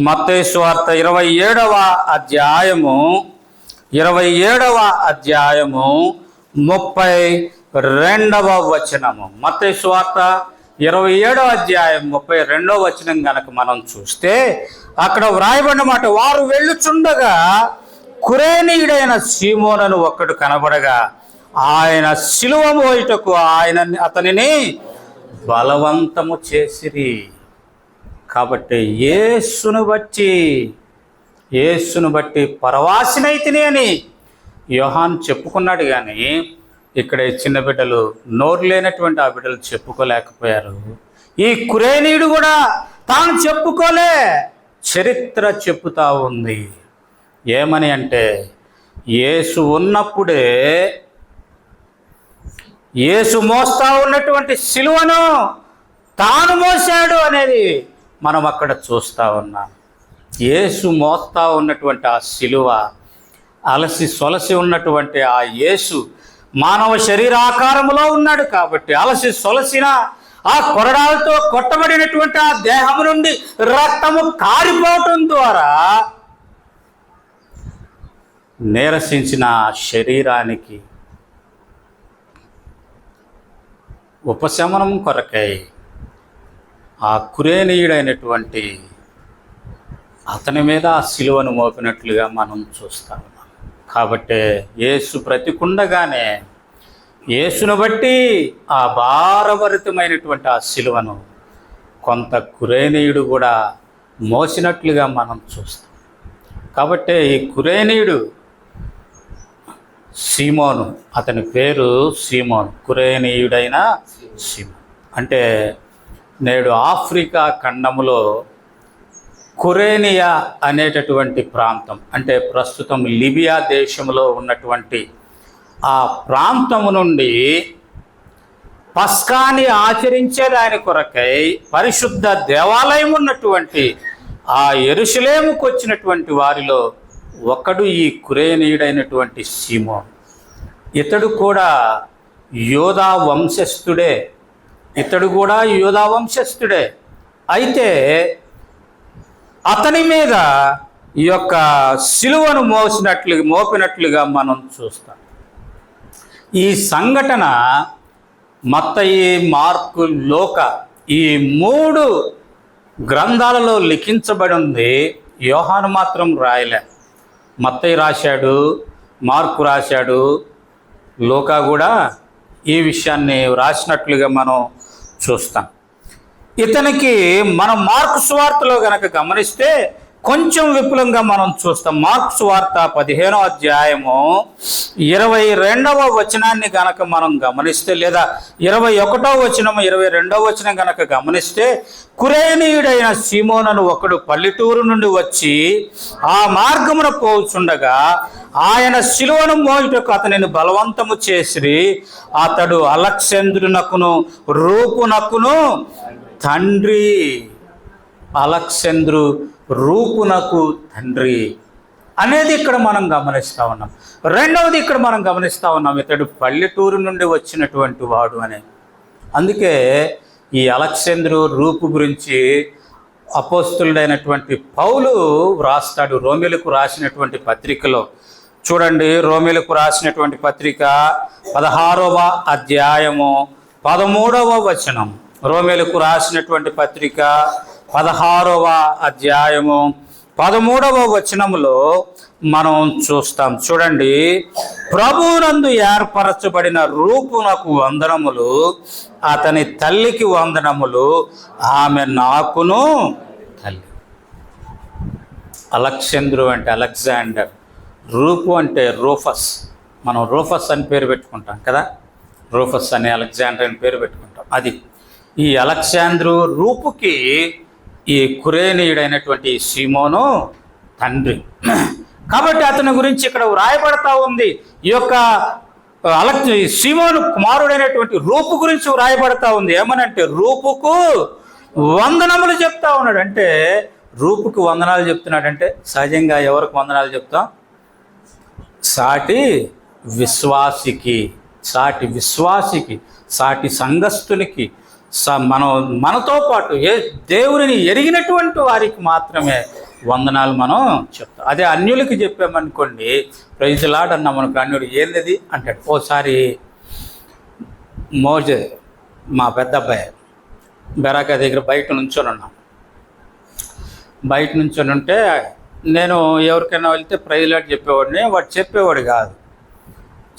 మత్తేశ్వార్త ఇరవై ఏడవ అధ్యాయము ఇరవై ఏడవ అధ్యాయము ముప్పై రెండవ వచనము. మత్తేశ్వార్త ఇరవై ఏడవ అధ్యాయం ముప్పై రెండవ వచనం గనక మనం చూస్తే అక్కడ వ్రాయబడిన మాట వారు వెళ్ళుచుండగా కురేనీయుడైన సీమోనను ఒక్కడు కనబడగా ఆయన శిలువ మోయుటకు ఆయన అతనిని బలవంతము చేసిరి. కాబట్టి యేసును బట్టి యేసును బట్టి పరవాసినైతిని అని యోహాన్ చెప్పుకున్నాడు కానీ ఇక్కడ చిన్న బిడ్డలు నోరు లేనటువంటి ఆ బిడ్డలు చెప్పుకోలేకపోయారు. ఈ కురేనీయుడు కూడా తాను చెప్పుకోలే చరిత్ర చెప్పుతా ఉంది. ఏమని అంటే యేసు ఉన్నప్పుడే యేసు మోస్తా ఉన్నటువంటి సిలువను తాను మోసాడు అనేది మనం అక్కడ చూస్తా ఉన్నాం. యేసు మోస్తా ఉన్నటువంటి ఆ శిలువ అలసి సొలసి ఉన్నటువంటి ఆ యేసు మానవ శరీరాకారములో ఉన్నాడు కాబట్టి అలసి సొలసిన ఆ కొరడాలతో కొట్టబడినటువంటి ఆ దేహము నుండి రక్తము కారిపోవటం ద్వారా నీరసించిన ఆ శరీరానికి ఉపశమనం కొరకై ఆ కురేనీయుడైనటువంటి అతని మీద ఆ సిలువను మోపినట్లుగా మనం చూస్తాం. కాబట్టి యేసు బ్రతికుండగానే యేసును బట్టి ఆ భారభరితమైనటువంటి ఆ సిలువను కొంత కురేనీయుడు కూడా మోసినట్లుగా మనం చూస్తాం. కాబట్టి ఈ కురేనీయుడు సీమోను అతని పేరు సీమోను కురేనీయుడైన సీమోన్. అంటే నేడు ఆఫ్రికా ఖండములో కురేనియా అనేటటువంటి ప్రాంతం అంటే ప్రస్తుతం లిబియా దేశంలో ఉన్నటువంటి ఆ ప్రాంతము నుండి పస్కాని ఆచరించే దాని కొరకై పరిశుద్ధ దేవాలయం ఉన్నటువంటి ఆ ఎరుసలేముకు వచ్చినటువంటి వారిలో ఒకడు ఈ కురేనీయుడైనటువంటి సీమోన్. ఇతడు కూడా యోధా వంశస్థుడే. ఇతడు కూడా యోధా వంశస్థుడే. అయితే అతని మీద ఈ యొక్క సిలువను మోసినట్లు మోపినట్లుగా మనం చూస్తాం. ఈ సంఘటన మత్తయి మార్కు లోక ఈ మూడు గ్రంథాలలో లిఖించబడి ఉంది యోహాను మాత్రం రాయలే. మత్తయి రాశాడు మార్కు రాశాడు లోకా కూడా ఈ విషయాన్ని రాసినట్లుగా మనం చూస్తాం. ఇతనికి మనం మార్కు స్వార్తలో గనక గమనిస్తే కొంచెం విపులంగా మనం చూస్తాం. మార్క్స్ వార్త పదిహేనో అధ్యాయము ఇరవై రెండవ వచనాన్ని గనక మనం గమనిస్తే లేదా ఇరవై ఒకటో వచనం ఇరవై రెండవ వచనం గనక గమనిస్తే కురేనీయుడైన సీమోనను ఒకడు పల్లెటూరు నుండి వచ్చి ఆ మార్గమున పోచుండగా ఆయన శిలువను మోయుటకు అతనిని బలవంతము చేసి అతడు అలక్సేంద్రునకును రూపునకును తండ్రి అలక్సేంద్రు రూపునకు తండ్రి అనేది ఇక్కడ మనం గమనిస్తూ ఉన్నాం. రెండవది ఇక్కడ మనం గమనిస్తూ ఉన్నాం. ఇతడు పల్లెటూరు నుండి వచ్చినటువంటి వాడు అని. అందుకే ఈ అలక్సేంద్రు రూపు గురించి అపోస్తుడైనటువంటి పౌలు వ్రాస్తాడు. రోమిలకు రాసినటువంటి పత్రికలో. చూడండి రోమిలకు రాసినటువంటి పత్రిక పదహారవ అధ్యాయము పదమూడవ వచనం. రోమిలకు రాసినటువంటి పత్రిక పదహారవ అధ్యాయము పదమూడవ వచనములో మనం చూస్తాం. చూడండి. ప్రభువునందు ఏర్పరచబడిన రూపునకు వందనములు అతని తల్లికి వందనములు ఆమె నాకును తల్లి. అలక్సేంద్రు అంటే అలెగ్జాండర్ రూపు అంటే రూఫస్. మనం రూఫస్ అని పేరు పెట్టుకుంటాం కదా. రూఫస్ అని అలెగ్జాండర్ అని పేరు పెట్టుకుంటాం. అది. ఈ అలెగ్జాండ్రు రూపుకి ఈ కురేనీయుడైనటువంటి సీమోను తండ్రి. కాబట్టి అతని గురించి ఇక్కడ వ్రాయబడతా ఉంది. ఈ యొక్క అలక్ సీమోను కుమారుడైనటువంటి రూపు గురించి వ్రాయబడతా ఉంది. ఏమనంటే రూపుకు వందనములు చెప్తా ఉన్నాడు. అంటే రూపుకు వందనాలు చెప్తున్నాడంటే సహజంగా ఎవరికి వందనాలు చెప్తాం? సాటి విశ్వాసికి సాటి విశ్వాసికి సాటి సంఘస్థునికి మనం మనతో పాటు ఏ దేవుని ఎరిగినటువంటి వారికి మాత్రమే వందనాలు మనం చెప్తాం అదే అన్యులకి చెప్పామనుకోండి ప్రజలాడ్ అన్నాం మనకు అన్యుడు ఏంది అంటాడు. ఓసారి మోజే మా పెద్ద అబ్బాయి బెరాక దగ్గర బయట నుంచొని ఉన్నాం బయట నుంచొని ఉంటే నేను ఎవరికైనా వెళ్తే ప్రైజ్లాడ్ చెప్పేవాడిని వాడు చెప్పేవాడు కాదు.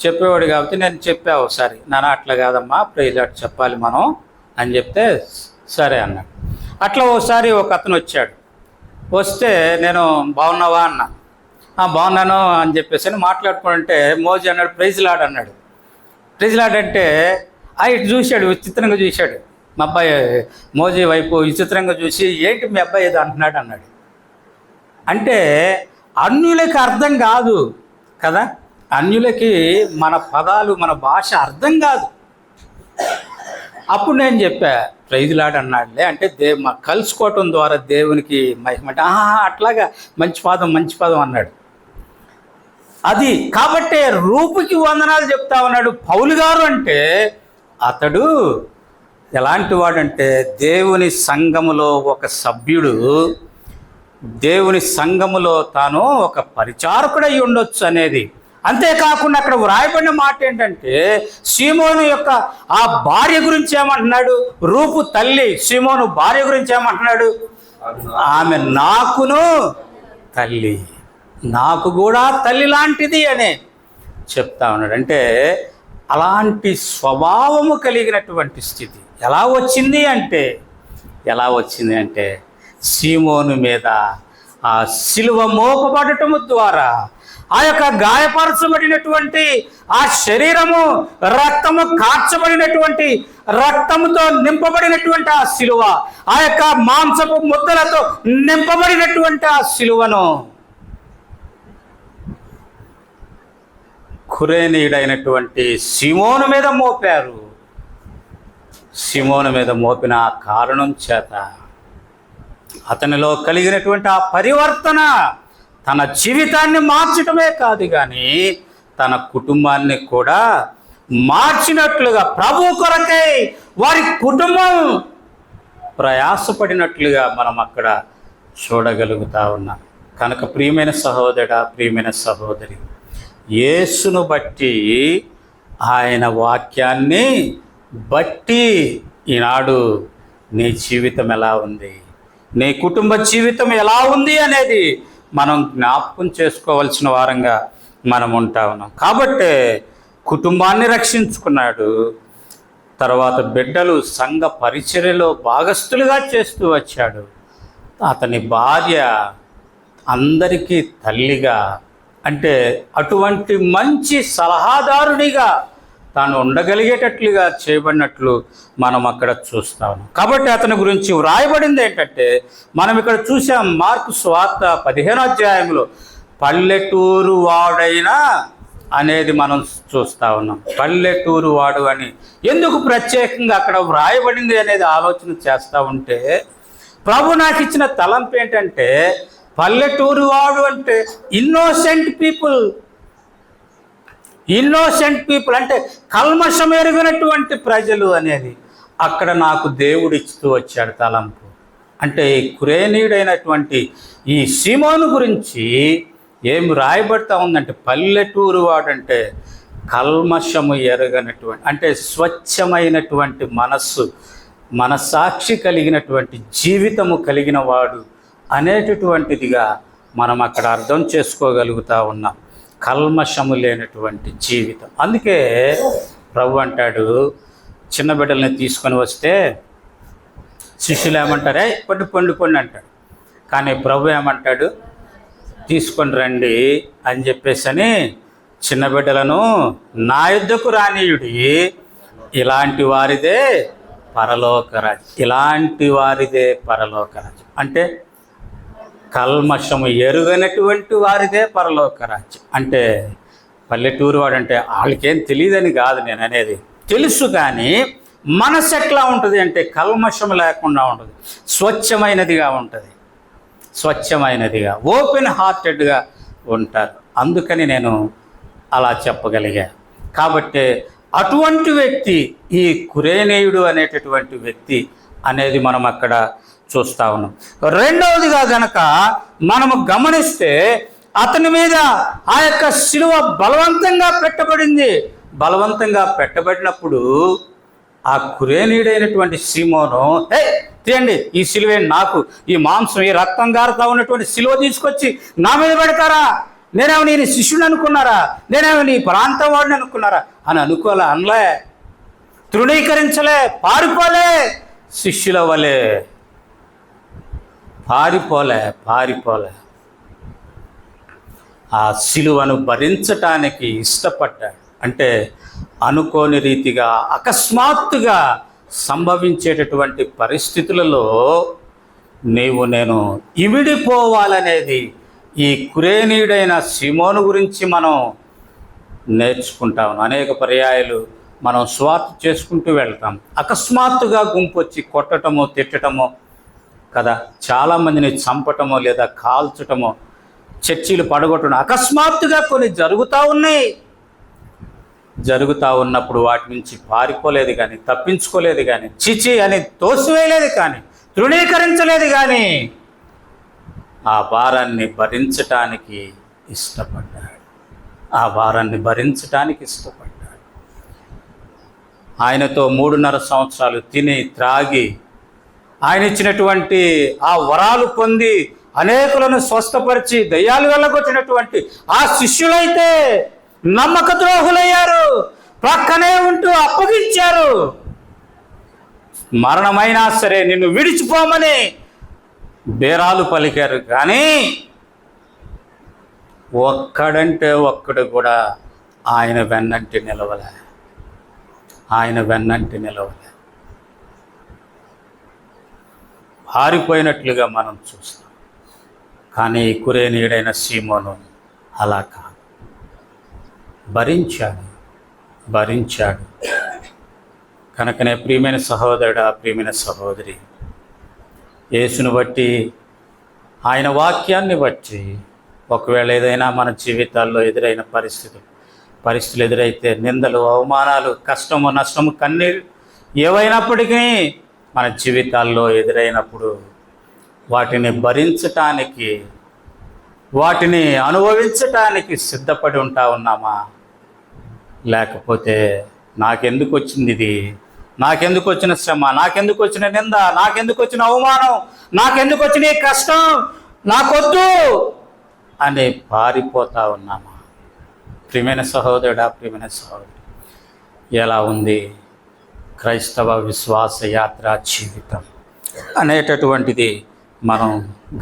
చెప్పేవాడు కాబట్టి నేను చెప్పా ఒకసారి నాన్న అట్లా కాదమ్మా ప్రైజ్లాడ్ చెప్పాలి మనం. అని చెప్తే సరే అన్నాడు అట్లా ఓసారి ఒక అతను వచ్చాడు. వస్తే నేను బాగున్నావా అన్నా. బాగున్నాను అని చెప్పేసి అని మాట్లాడుకుంటే మోజీ అన్నాడు ప్రైజ్ లాడ్ అన్నాడు. ప్రైజ్ లాడ్ అంటే ఆ ఇటు చూశాడు విచిత్రంగా చూశాడు. మా అబ్బాయి మోజీ వైపు విచిత్రంగా చూసి ఏంటి మీ అబ్బాయి ఏదో అంటున్నాడు? అన్నాడు. అంటే అన్యులకి అర్థం కాదు కదా? అన్యులకి మన పదాలు మన భాష అర్థం కాదు. అప్పుడు నేను చెప్పా ప్రైజులాడు అన్నాడులే. అంటే దే మా కలుసుకోవటం ద్వారా దేవునికి మహిమట ఆహా అట్లాగా మంచి పాదం మంచి పాదం అన్నాడు. అది కాబట్టే రూపుకి వందనాలు చెప్తా ఉన్నాడు పౌలు గారు అంటే అతడు ఎలాంటి వాడంటే దేవుని సంఘములో ఒక సభ్యుడు దేవుని సంఘములో తాను ఒక పరిచారకుడై ఉండొచ్చు అనేది. అంతేకాకుండా అక్కడ వ్రాయబడిన మాట ఏంటంటే సీమోను యొక్క ఆ భార్య గురించి ఏమంటున్నాడు? రూపు తల్లి సీమోను భార్య గురించి ఏమంటున్నాడు? ఆమె నాకును తల్లి నాకు కూడా తల్లి లాంటిది అని చెప్తా ఉన్నాడు. అంటే అలాంటి స్వభావము కలిగినటువంటి స్థితి ఎలా వచ్చింది అంటే ఎలా వచ్చింది అంటే సీమోను మీద ఆ శిలువ మోపబడటము ద్వారా ఆ యొక్క గాయపరచబడినటువంటి ఆ శరీరము రక్తము కార్చబడినటువంటి రక్తముతో నింపబడినటువంటి ఆ శిలువ ఆ యొక్క మాంసపు ముద్దలతో నింపబడినటువంటి ఆ శిలువను కురేనీయుడైనటువంటి సిమోను మీద మోపారు. సిమోను మీద మోపిన ఆ కారణం చేత అతనిలో కలిగినటువంటి ఆ పరివర్తన తన జీవితాన్ని మార్చటమే కాదు కానీ తన కుటుంబాన్ని కూడా మార్చినట్లుగా ప్రభు కొరకై వారి కుటుంబం ప్రయాసపడినట్లుగా మనం అక్కడ చూడగలుగుతా ఉన్నాం. కనుక ప్రియమైన సహోదరుడా ప్రియమైన సహోదరి యేసును బట్టి ఆయన వాక్యాన్ని బట్టి ఈనాడు నీ జీవితం ఎలా ఉంది? నీ కుటుంబ జీవితం ఎలా ఉంది అనేది మనం జ్ఞాపకం చేసుకోవాల్సిన వారంగా మనం ఉంటా ఉన్నాం. కాబట్టే కుటుంబాన్ని రక్షించుకున్నాడు. తర్వాత బిడ్డలు సంఘ పరిచర్యలో భాగస్థులుగా చేస్తూ వచ్చాడు. అతని భార్య అందరికీ తల్లిగా అంటే అటువంటి మంచి సలహాదారునిగా తాను ఉండగలిగేటట్లుగా చేయబడినట్లు మనం అక్కడ చూస్తాము. కాబట్టి అతని గురించి వ్రాయబడింది ఏంటంటే మనం ఇక్కడ చూసాం మార్కు స్వార్త పదిహేనో అధ్యాయంలో పల్లెటూరు వాడైనా అనేది మనం చూస్తా ఉన్నాం. పల్లెటూరు వాడు అని. ఎందుకు ప్రత్యేకంగా అక్కడ వ్రాయబడింది అనేది ఆలోచన చేస్తూ ఉంటే ప్రభు నాకు ఇచ్చిన తలంపు ఏంటంటే పల్లెటూరు వాడు అంటే ఇన్నోసెంట్ పీపుల్ ఇన్నోసెంట్ పీపుల్ అంటే కల్మషం ఎరిగినటువంటి ప్రజలు అనేది. అక్కడ నాకు దేవుడు వచ్చాడు తలంపు. అంటే ఈ కురేనీయుడైనటువంటి ఈ సీమోను గురించి ఏమి రాయబడతా ఉందంటే పల్లెటూరు వాడంటే కల్మషము ఎరగనటువంటి అంటే స్వచ్ఛమైనటువంటి మనస్సు మనసాక్షి కలిగినటువంటి జీవితము కలిగిన వాడు అనేటటువంటిదిగా మనం అక్కడ అర్థం చేసుకోగలుగుతా ఉన్నాం. కల్మషము లేనటువంటి జీవితం. అందుకే ప్రభు అంటాడు చిన్న బిడ్డల్ని తీసుకొని వస్తే శిష్యులు ఏమంటారే పండు పండు పండు అంటాడు. కానీ ప్రభు ఏమంటాడు తీసుకొని రండి అని చెప్పేసి అని చిన్న బిడ్డలను నా యుద్ధకు రానీయుడి ఇలాంటి వారిదే పరలోకరాజు ఇలాంటి వారిదే పరలోకరాజు అంటే కల్మషము ఎరుగనటువంటి వారిదే పరలోక రాజ్యం. అంటే పల్లెటూరు వాడు అంటే వాళ్ళకేం తెలియదని కాదు నేను అనేది. తెలుసు కానీ మనసు ఎట్లా ఉంటుంది అంటే కల్మషం లేకుండా ఉంటుంది. స్వచ్ఛమైనదిగా ఉంటుంది. స్వచ్ఛమైనదిగా ఓపెన్ హార్టెడ్గా ఉంటారు. అందుకని నేను అలా చెప్పగలిగా. కాబట్టి అటువంటి వ్యక్తి ఈ కురేనేయుడు అనేటటువంటి వ్యక్తి అనేది మనం అక్కడ చూస్తా ఉన్నాం. రెండవదిగా గనక మనము గమనిస్తే అతని మీద ఆ యొక్క శిలువ బలవంతంగా పెట్టబడింది. బలవంతంగా పెట్టబడినప్పుడు ఆ కురేనీడైనటువంటి సీమోను హే తీయండి ఈ సిలువే నాకు. ఈ మాంసం ఈ రక్తం గారుతా ఉన్నటువంటి సిలువ తీసుకొచ్చి నా మీద పెడతారా? నేనేమో నేను శిష్యుని అనుకున్నారా? నేనేమో నీ ప్రాంతం వాడిని అనుకున్నారా? అని అనుకోలే అనలే. తృణీకరించలే పారిపోలే శిష్యుల వలే. పారిపోలే పారిపోలే. ఆ సిలువను భరించటానికి ఇష్టపడ్డాడు అంటే అనుకోని రీతిగా అకస్మాత్తుగా సంభవించేటటువంటి పరిస్థితులలో నీవు నేను ఇమిడిపోవాలనేది ఈ కురేనీయుడైన సిమోను గురించి మనం నేర్చుకుంటాం అనేక పర్యాయాలు మనం స్వార్థ చేసుకుంటూ వెళ్తాం. అకస్మాత్తుగా గుంపు వచ్చి కొట్టడము తిట్టడము కదా? చాలామందిని చంపటమో లేదా కాల్చటమో చర్చీలు పడగొట్టడం అకస్మాత్తుగా కొన్ని జరుగుతూ ఉన్నాయి. జరుగుతూ ఉన్నప్పుడు వాటి నుంచి పారిపోలేదు కానీ తప్పించుకోలేదు కానీ చిచి అని తోసివేయలేదు కానీ తృణీకరించలేదు కానీ ఆ భారాన్ని భరించటానికి ఇష్టపడ్డాడు. ఆ భారాన్ని భరించటానికి ఇష్టపడ్డాడు. ఆయనతో మూడున్నర సంవత్సరాలు తిని త్రాగి ఆయన ఇచ్చినటువంటి ఆ వరాలు పొంది అనేకులను స్వస్థపరిచి దయ్యాలు వెళ్ళగొట్టినటువంటి ఆ శిష్యులైతే నమ్మక ద్రోహులయ్యారు ప్రక్కనే ఉంటూ అప్పగించారు. మరణమైనా సరే నిన్ను విడిచిపోమని బేరాలు పలికారు. కానీ ఒక్కడంటే ఒక్కడు కూడా ఆయన వెన్నంటి నిలవలే. ఆయన వెన్నంటి నిలవలే. పారిపోయినట్లుగా మనం చూస్తాం. కానీ కురేనీయుడైన సీమోను అలా కాదు. భరించాడు భరించాడు. కనుకనే ప్రియమైన సహోదరుడా ప్రియమైన సహోదరి యేసును బట్టి ఆయన వాక్యాన్ని బట్టి ఒకవేళ ఏదైనా మన జీవితాల్లో ఎదురైన పరిస్థితులు పరిస్థితులు ఎదురైతే నిందలు అవమానాలు కష్టము నష్టము కన్నీరు ఏవైనప్పటికీ మన జీవితాల్లో ఎదురైనప్పుడు వాటిని భరించటానికి వాటిని అనుభవించటానికి సిద్ధపడి ఉంటా ఉన్నామా? లేకపోతే నాకెందుకు వచ్చింది ఇది? నాకెందుకు వచ్చిన శ్రమ? నాకెందుకు వచ్చిన నింద? నాకెందుకు వచ్చిన అవమానం? నాకెందుకు వచ్చిన కష్టం? నాకొద్దు! అని పారిపోతా ఉన్నామా? ప్రియమైన సహోదరుడా ప్రియమైన సహోదరు ఎలా ఉంది? క్రైస్తవ విశ్వాస యాత్ర జీవితం అనేటటువంటిది మనం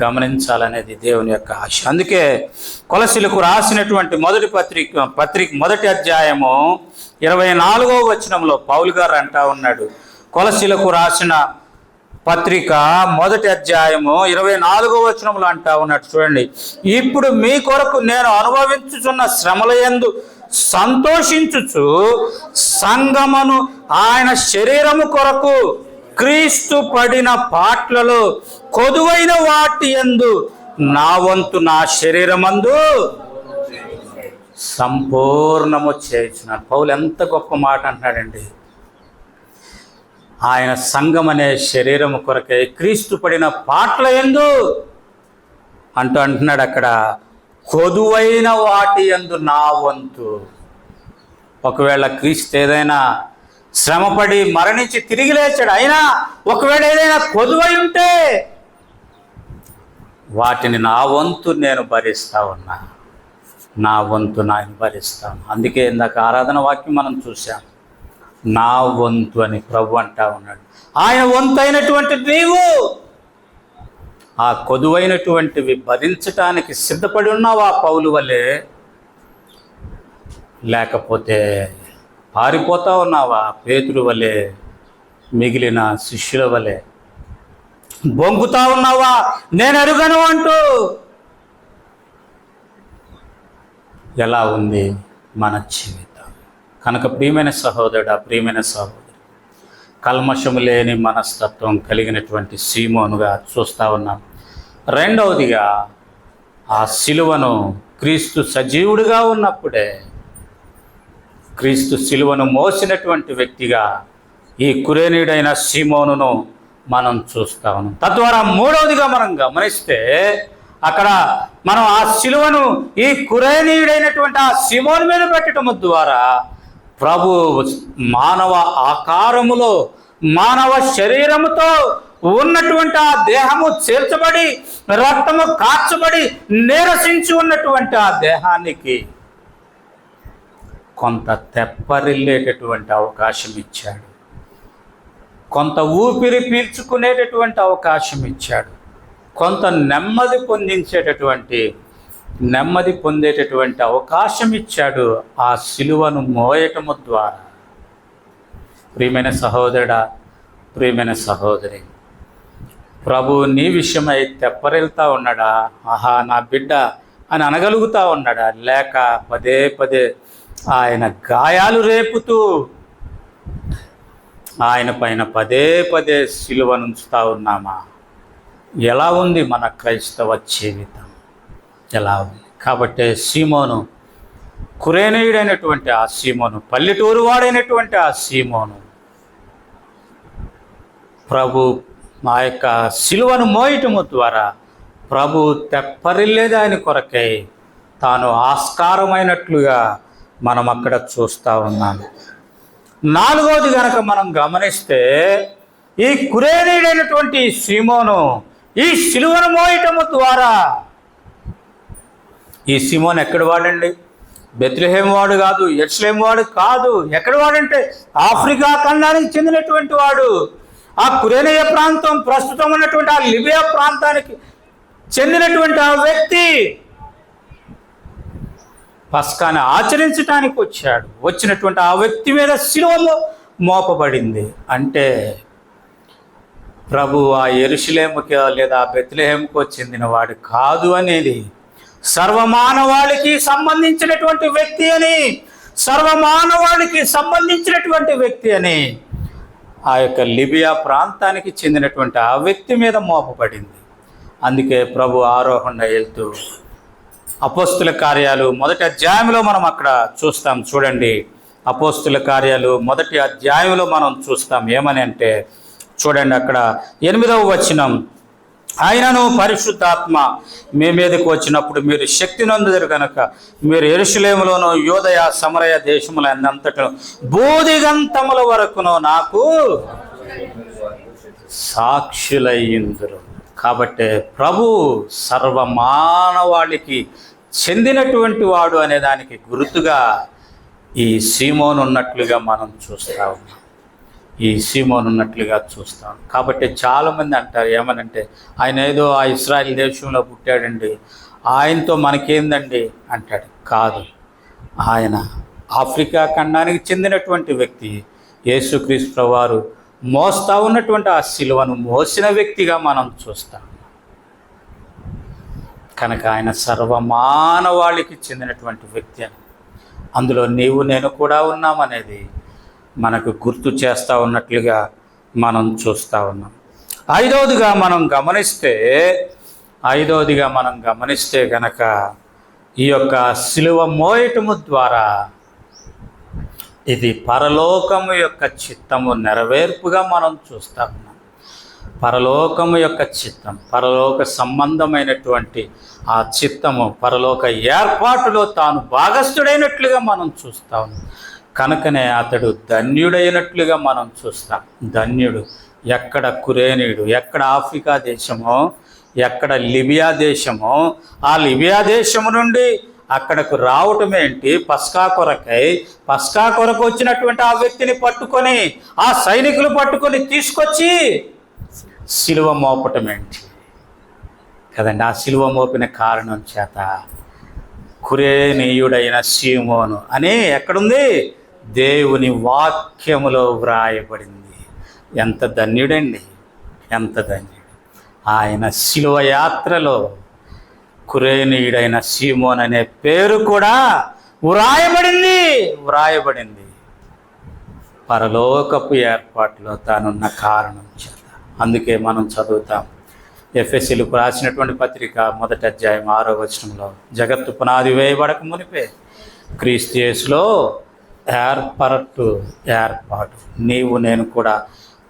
గమనించాలనేది దేవుని యొక్క ఆశ. అందుకే కొలసిలకు రాసినటువంటి మొదటి పత్రిక పత్రిక మొదటి అధ్యాయము ఇరవై నాలుగవ వచనంలో పౌలు గారు అంటా ఉన్నాడు. కొలసిలకు రాసిన పత్రిక మొదటి అధ్యాయము ఇరవై నాలుగో వచనంలో అంటా ఉన్నాడు. చూడండి ఇప్పుడు మీ కొరకు నేను అనుభవించుచున్న శ్రమల ఎందు సంతోషించుచు సంగమను ఆయన శరీరము కొరకు క్రీస్తు పడిన పాటలలో కొదువైన వాటి ఎందు నా వంతు నా శరీరమందు సంపూర్ణము చేయించున్నాడు పౌలు ఎంత గొప్ప మాట అంటున్నాడండి. ఆయన సంఘం అనే శరీరము కొరకే క్రీస్తు పడిన పాటల ఎందు అంటూ అంటున్నాడు అక్కడ. కొదువైన వాటి ఎందు నా వంతు. ఒకవేళ క్రీస్తు ఏదైనా శ్రమపడి మరణించి తిరిగి లేచాడు అయినా ఒకవేళ ఏదైనా కొదువై ఉంటే వాటిని నా వంతు నేను భరిస్తా ఉన్నా. నా వంతు నేను భరిస్తాను అందుకే ఇందాక ఆరాధన వాక్యం మనం చూసాం నా వంతు అని ప్రభు అంటా ఉన్నాడు. ఆయన వంతు అయినటువంటి నీవు ఆ కొదువైనటువంటివి భరించటానికి సిద్ధపడి ఉన్నావా పౌలు వల్లే లేకపోతే పారిపోతా ఉన్నావా పేతురు వలె మిగిలిన శిష్యుల వలె. బొంగుతా ఉన్నావా? నేను అరుగను అంటూ. ఎలా ఉంది మన జీవితం? కనుక ప్రియమైన సహోదరుడా ప్రియమైన సహోదరు కల్మషము లేని మనస్తత్వం కలిగినటువంటి సీమోనుగా చూస్తూ ఉన్నాం. రెండవదిగా ఆ శిలువను క్రీస్తు సజీవుడిగా ఉన్నప్పుడే క్రీస్తు శిలువను మోసినటువంటి వ్యక్తిగా ఈ కురేనీయుడైన సీమోనును మనం చూస్తా ఉన్నాం. తద్వారా మూడవదిగా మనం గమనిస్తే అక్కడ మనం ఆ శిలువను ఈ కురేనీయుడైనటువంటి ఆ సిమోన్ మీద పెట్టడం ద్వారా ప్రభు మానవ ఆకారములో మానవ శరీరముతో ఉన్నటువంటి ఆ దేహము చేర్చబడి రక్తము కాచబడి నీరసించి ఉన్నటువంటి ఆ దేహానికి కొంత తెప్పరిల్లేటటువంటి అవకాశం ఇచ్చాడు. కొంత ఊపిరి పీల్చుకునేటటువంటి అవకాశం ఇచ్చాడు. కొంత నెమ్మది పొందించేటటువంటి నెమ్మది పొందేటటువంటి అవకాశం ఇచ్చాడు ఆ సిలువను మోయటము ద్వారా. ప్రియమైన సహోదరుడా ప్రియమైన సహోదరి ప్రభు నీ విషయమై తెప్పరెళ్తా ఉన్నాడా? ఆహా నా బిడ్డ అని అనగలుగుతా ఉన్నాడా? లేక పదే పదే ఆయన గాయాలు రేపుతూ ఆయన పైన పదే పదే సిలువనుంచుతా ఉన్నామా? ఎలా ఉంది మన క్రైస్తవ జీవితం? ఎలా ఉంది? కాబట్టి సీమోను కురేనీయుడైనటువంటి ఆ సీమోను పల్లెటూరు వాడైనటువంటి ఆ సీమోను ప్రభు మా యొక్క సిలువను మోయటము ద్వారా ప్రభు తెప్పరిల్లేదాని కొరకై తాను ఆస్కారమైనట్లుగా మనం అక్కడ చూస్తూ ఉన్నాము నాలుగవది గనక మనం గమనిస్తే ఈ కురేనీడైనటువంటి సీమోను ఈ సిలువను మోయటము ద్వారా ఈ సిమోన్ ఎక్కడి వాడండి? బెత్లహేం వాడు కాదు ఎర్స్లేం వాడు కాదు. ఎక్కడి వాడంటే ఆఫ్రికా ఖండానికి చెందినటువంటి వాడు. ఆ కురేనయ ప్రాంతం ప్రస్తుతం ఉన్నటువంటి ఆ లిబియా ప్రాంతానికి చెందినటువంటి ఆ వ్యక్తి పస్కాని ఆచరించడానికి వచ్చాడు. వచ్చినటువంటి ఆ వ్యక్తి మీద శిలువలో మోపబడింది. అంటే ప్రభు ఆ ఎరుషులేముకి లేదా బెత్లహేముకో చెందిన వాడు కాదు అనేది సర్వమానవాళికి సంబంధించినటువంటి వ్యక్తి అని సర్వమానవాళికి సంబంధించినటువంటి వ్యక్తి అని ఆ యొక్క లిబియా ప్రాంతానికి చెందినటువంటి ఆ వ్యక్తి మీద మోపబడింది. అందుకే ప్రభు ఆరోహణ వెళ్తూ అపోస్తుల కార్యాలు మొదటి అధ్యాయంలో మనం అక్కడ చూస్తాం. చూడండి అపోస్తుల కార్యాలు మొదటి అధ్యాయంలో మనం చూస్తాం. ఏమని అంటే చూడండి అక్కడ ఎనిమిదవ వచనం. ఆయనను పరిశుద్ధాత్మ మీ మీదకి వచ్చినప్పుడు మీరు శక్తి నొందుదరు కనుక మీరు ఎరుషులేములోను యోదయ సమరయ దేశములందంతటను బోధిగంతముల వరకును నాకు సాక్షులయ్యిందరు. కాబట్టి ప్రభు సర్వమానవాళికి చెందినటువంటి వాడు అనే దానికి గుర్తుగా ఈ సీమోనున్నట్లుగా మనం చూస్తా ఉన్నాం. ఈ సీమోన్ ఉన్నట్లుగా చూస్తాం. కాబట్టి చాలామంది అంటారు ఏమనంటే ఆయన ఏదో ఆ ఇస్రాయల్ దేశంలో పుట్టాడండి ఆయనతో మనకేందండి అంటాడు. కాదు ఆయన ఆఫ్రికా ఖండానికి చెందినటువంటి వ్యక్తి యేసుక్రీస్తు వారు మోస్తా ఉన్నటువంటి ఆ శిలువను మోసిన వ్యక్తిగా మనం చూస్తాం. కనుక ఆయన సర్వమానవాళికి చెందినటువంటి వ్యక్తి అని. అందులో నీవు నేను కూడా ఉన్నామనేది మనకు గుర్తు చేస్తూ ఉన్నట్లుగా మనం చూస్తూ ఉన్నాం. ఐదవదిగా మనం గమనిస్తే ఐదవదిగా మనం గమనిస్తే గనక ఈ యొక్క శిలువ మోయటము ద్వారా ఇది పరలోకము యొక్క చిత్తము నెరవేర్పుగా మనం చూస్తా ఉన్నాం. పరలోకము యొక్క చిత్తం పరలోక సంబంధమైనటువంటి ఆ చిత్తము పరలోక ఏర్పాటులో తాను భాగస్థుడైనట్లుగా మనం చూస్తా ఉన్నాం. కనుకనే అతడు ధన్యుడైనట్లుగా మనం చూస్తాం. ధన్యుడు ఎక్కడ కురేనీయుడు ఎక్కడ ఆఫ్రికా దేశమో ఎక్కడ లిబియా దేశమో ఆ లిబియా దేశము నుండి అక్కడకు రావటం ఏంటి? పస్కా కొరకై పస్కా కొరకు వచ్చినటువంటి ఆ వ్యక్తిని పట్టుకొని ఆ సైనికులు పట్టుకొని తీసుకొచ్చి సిలువ మోపటం ఏంటి? కదండి ఆ సిలువ మోపిన కారణం చేత కురేనీయుడైన సీమోను అని ఎక్కడుంది? దేవుని వాక్యములో వ్రాయబడింది. ఎంత ధన్యుడండి ఎంత ధన్యుడు. ఆయన శిలువ యాత్రలో కురేనీయుడైన సీమోన్ అనే పేరు కూడా వ్రాయబడింది వ్రాయబడింది. పరలోకపు ఏర్పాటులో తానున్న కారణం చేత. అందుకే మనం చదువుతాం. ఎఫ్ఎస్సీలకు రాసినటువంటి పత్రిక మొదటి అధ్యాయం ఆరో వచనంలో జగత్తు పునాది వేయబడక మునిపే క్రీస్తు యేసులో ఏర్పరట్టు ఏర్పాటు. నీవు నేను కూడా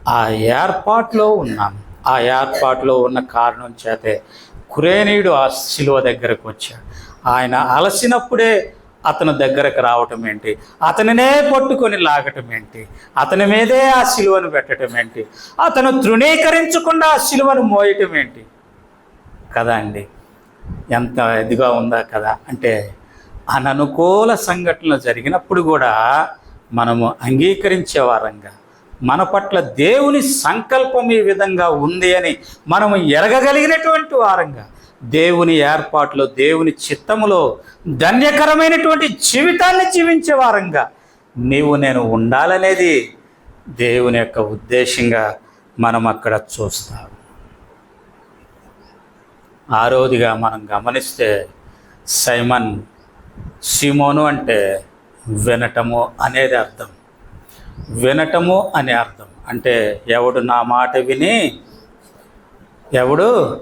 ఆ ఏర్పాట్లో ఉన్నాను ఆ ఏర్పాటులో ఉన్న కారణం చేతే కురేనీయుడు ఆ శిలువ దగ్గరకు వచ్చాడు. ఆయన అలసినప్పుడే అతను దగ్గరకు రావటం ఏంటి? అతనినే పట్టుకొని లాగటం ఏంటి? అతని మీదే ఆ శిలువను పెట్టడం ఏంటి? అతను తృణీకరించకుండా ఆ శిలువను మోయటం ఏంటి? కదా అండి. ఎంత ఇదిగా ఉందా కదా? అంటే అననుకూల సంఘటనలు జరిగినప్పుడు కూడా మనము అంగీకరించే వారంగా మన పట్ల దేవుని సంకల్పం ఈ విధంగా ఉంది అని మనము ఎరగగలిగినటువంటి వారంగా దేవుని ఏర్పాట్లో దేవుని చిత్తములో ధన్యకరమైనటువంటి జీవితాన్ని జీవించే వారంగా నీవు నేను ఉండాలనేది దేవుని యొక్క ఉద్దేశంగా మనం అక్కడ చూస్తాం. ఆరోదిగా మనం గమనిస్తే సైమన్ సిమోను అంటే వినటము అనేది అర్థం. వినటము అనే అర్థం. అంటే ఎవడు నా మాట విని ఎవడు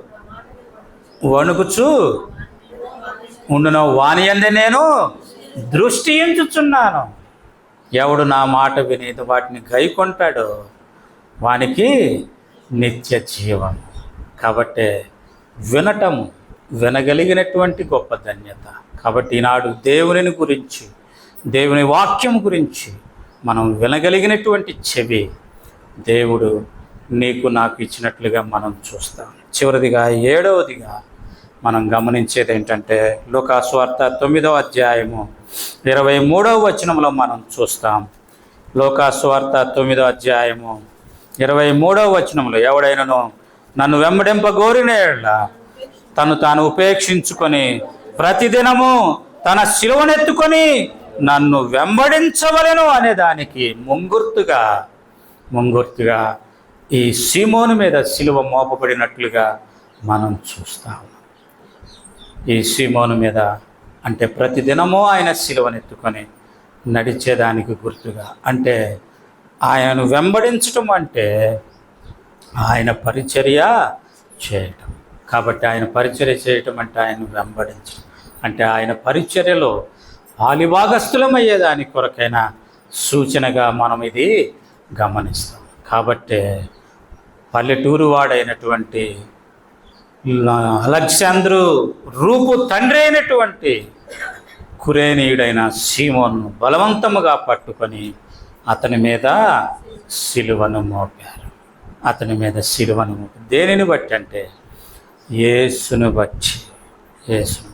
వణుకుచు ఉండున వాణి అంది నేను దృష్టి ఎంచుచున్నాను. ఎవడు నా మాట విని వాటిని గైకొంటాడో వానికి నిత్య జీవం. కాబట్టి వినటం వినగలిగినటువంటి గొప్ప ధన్యత. కాబట్టి ఈనాడు దేవుని గురించి దేవుని వాక్యం గురించి మనం వినగలిగినటువంటి చెవి దేవుడు నీకు నాకు ఇచ్చినట్లుగా మనం చూస్తాం. చివరిదిగా ఏడవదిగా మనం గమనించేది ఏంటంటే లోకాస్వార్త తొమ్మిదవ అధ్యాయము ఇరవై మూడవ వచనంలో మనం చూస్తాం. లోకాస్వార్త తొమ్మిదవ అధ్యాయము ఇరవై మూడవ వచనంలో ఎవడైనను నన్ను వెంబడింపగోరిన యెడల తను తాను ఉపేక్షించుకొని ప్రతిదినము తన శిలువనెత్తుకొని నన్ను వెంబడించవలెను అనే దానికి ముంగుర్తుగా ముంగుర్తుగా ఈ సీమోను మీద శిలువ మోపబడినట్లుగా మనం చూస్తాం ఈ సీమోను మీద అంటే ప్రతిదినము ఆయన శిలువనెత్తుకొని నడిచేదానికి గుర్తుగా అంటే ఆయనను వెంబడించటం అంటే ఆయన పరిచర్య చేయటం. కాబట్టి ఆయన పరిచర్య చేయటం అంటే ఆయన వెంబడించడం అంటే ఆయన పరిచర్యలో పాలిభాగస్థులమయ్యేదాని కొరకైన సూచనగా మనం ఇది గమనిస్తాం. కాబట్టి పల్లెటూరు వాడైనటువంటి అలెగ్జాంద్రు రూపు తండ్రి అయినటువంటి కురేనీయుడైన సీమోన్ను బలవంతముగా పట్టుకొని అతని మీద సిలువను మోపారు. అతని మీద సిలువను మోపి దేనిని బట్టి అంటే యేసును బట్టి. యేసును.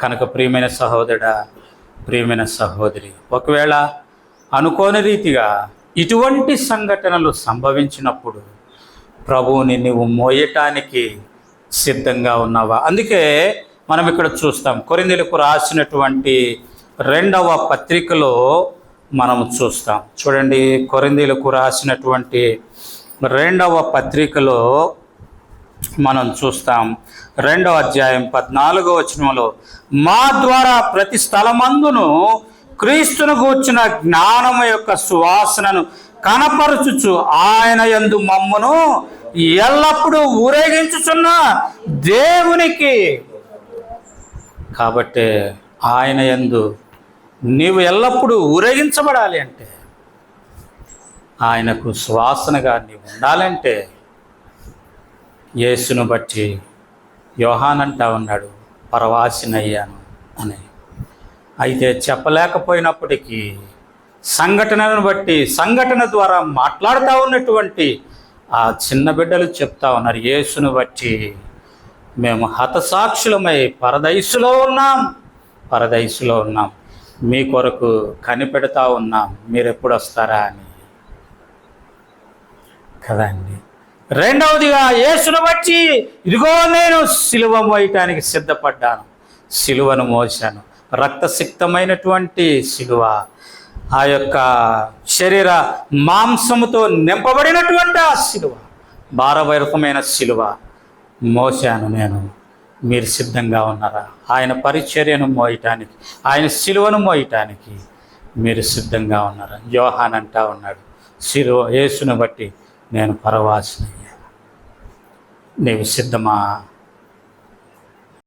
కనుక ప్రియమైన సహోదరుడా ప్రియమైన సహోదరి ఒకవేళ అనుకోని రీతిగా ఇటువంటి సంఘటనలు సంభవించినప్పుడు ప్రభువుని నువ్వు మోయటానికి సిద్ధంగా ఉన్నావా? అందుకే మనం ఇక్కడ చూస్తాం కొరిందెలకు రాసినటువంటి రెండవ పత్రికలో మనం చూస్తాం. చూడండి కొరిందీలకు రాసినటువంటి రెండవ పత్రికలో మనం చూస్తాం. రెండవ అధ్యాయం పద్నాలుగో వచనంలో మా ద్వారా ప్రతి స్థలమందును క్రీస్తును గూర్చిన జ్ఞానము యొక్క సువాసనను కనపరచుచు ఆయన యందు మమ్మను ఎల్లప్పుడూ ఊరేగించుచున్న దేవునికి. కాబట్టి ఆయన యందు నీవు ఎల్లప్పుడూ ఊరేగించబడాలి అంటే ఆయనకు సువాసనగా నీవు ఉండాలంటే యేసును బట్టి యోహానంటా ఉన్నాడు పరవాసినయ్యాను అని. అయితే చెప్పలేకపోయినప్పటికీ సంఘటనను బట్టి సంఘటన ద్వారా మాట్లాడుతూ ఉన్నటువంటి ఆ చిన్న బిడ్డలు చెప్తా ఉన్నారు యేసును బట్టి మేము హతసాక్షులమై పరదైసులో ఉన్నాం పరదైసులో ఉన్నాం. మీ కొరకు కనిపెడతా ఉన్నాం మీరు ఎప్పుడు వస్తారా అని. కదండి రెండవదిగా యేసును బట్టి ఇదిగో నేను సిలువ మోయటానికి సిద్ధపడ్డాను. సిలువను మోసాను రక్తసిక్తమైనటువంటి సిలువ. ఆ యొక్క శరీర మాంసముతో నింపబడినటువంటి ఆ సిలువ. భారభైరకమైన సిలువ మోసాను నేను. మీరు సిద్ధంగా ఉన్నారా? ఆయన పరిచర్యను మోయటానికి ఆయన సిలువను మోయటానికి మీరు సిద్ధంగా ఉన్నారా? యోహాన్ అంటా ఉన్నాడు సిలువ యేసును బట్టి నేను పరవాసిని. నీవు సిద్ధమా